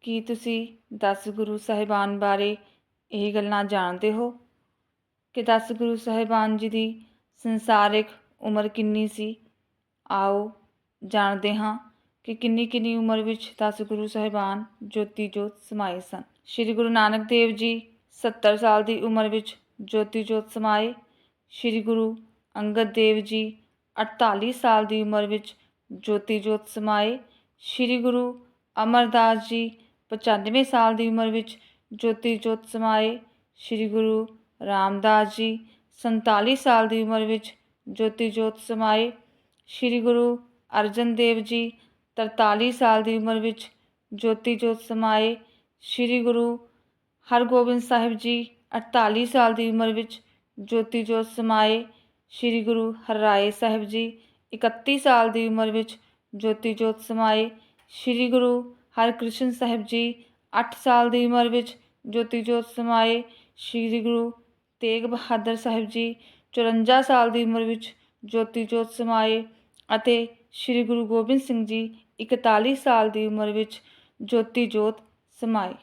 ਕੀ ਤੁਸੀਂ ਦਸ ਗੁਰੂ ਸਾਹਿਬਾਨ ਬਾਰੇ ਇਹ ਗੱਲਾਂ ਜਾਣਦੇ ਹੋ? ਕਿ ਦਸ ਗੁਰੂ ਸਾਹਿਬਾਨ ਜੀ ਦੀ ਸੰਸਾਰਿਕ ਉਮਰ ਕਿੰਨੀ ਸੀ? ਆਓ ਜਾਣਦੇ ਹਾਂ ਕਿ ਕਿੰਨੀ ਕਿੰਨੀ ਉਮਰ ਵਿੱਚ ਦਸ ਗੁਰੂ ਸਾਹਿਬਾਨ ਜੋਤੀ ਜੋਤ ਸਮਾਏ ਸਨ। ਸ੍ਰੀ ਗੁਰੂ ਨਾਨਕ ਦੇਵ ਜੀ 70 ਸਾਲ ਦੀ ਉਮਰ ਵਿੱਚ ਜੋਤੀ ਜੋਤ ਸਮਾਏ। ਸ੍ਰੀ ਗੁਰੂ ਅੰਗਦ ਦੇਵ ਜੀ 48 ਸਾਲ ਦੀ ਉਮਰ ਵਿੱਚ ਜੋਤੀ ਜੋਤ ਸਮਾਏ। ਸ੍ਰੀ ਗੁਰੂ ਅਮਰਦਾਸ ਜੀ 95 ਸਾਲ ਦੀ ਉਮਰ ਵਿੱਚ ਜੋਤੀ ਜੋਤ ਸਮਾਏ ਸ੍ਰੀ ਗੁਰੂ ਰਾਮਦਾਸ ਜੀ। 47 ਸਾਲ ਦੀ ਉਮਰ ਵਿੱਚ ਜੋਤੀ ਜੋਤ ਸਮਾਏ ਸ੍ਰੀ ਗੁਰੂ ਅਰਜਨ ਦੇਵ ਜੀ। 43 ਸਾਲ ਦੀ ਉਮਰ ਵਿੱਚ ਜੋਤੀ ਜੋਤ ਸਮਾਏ ਸ੍ਰੀ ਗੁਰੂ ਹਰਗੋਬਿੰਦ ਸਾਹਿਬ ਜੀ। 48 ਸਾਲ ਦੀ ਉਮਰ ਵਿੱਚ ਜੋਤੀ ਜੋਤ ਸਮਾਏ ਸ੍ਰੀ ਗੁਰੂ ਹਰਰਾਏ ਸਾਹਿਬ ਜੀ। 31 ਸਾਲ ਦੀ ਉਮਰ ਵਿੱਚ ਜੋਤੀ ਜੋਤ ਸਮਾਏ ਸ੍ਰੀ ਗੁਰੂ ਹਰਕ੍ਰਿਸ਼ਨ ਸਾਹਿਬ ਜੀ 8 ਸਾਲ ਦੀ ਉਮਰ ਵਿੱਚ ਜੋਤੀ ਜੋਤ ਸਮਾਏ, ਸ੍ਰੀ ਗੁਰੂ ਤੇਗ ਬਹਾਦਰ ਸਾਹਿਬ ਜੀ 54 ਸਾਲ ਦੀ ਉਮਰ ਵਿੱਚ ਜੋਤੀ ਜੋਤ ਸਮਾਏ ਅਤੇ ਸ੍ਰੀ ਗੁਰੂ ਗੋਬਿੰਦ ਸਿੰਘ ਜੀ 41 ਸਾਲ ਦੀ ਉਮਰ ਵਿੱਚ ਜੋਤੀ ਜੋਤ ਸਮਾਏ।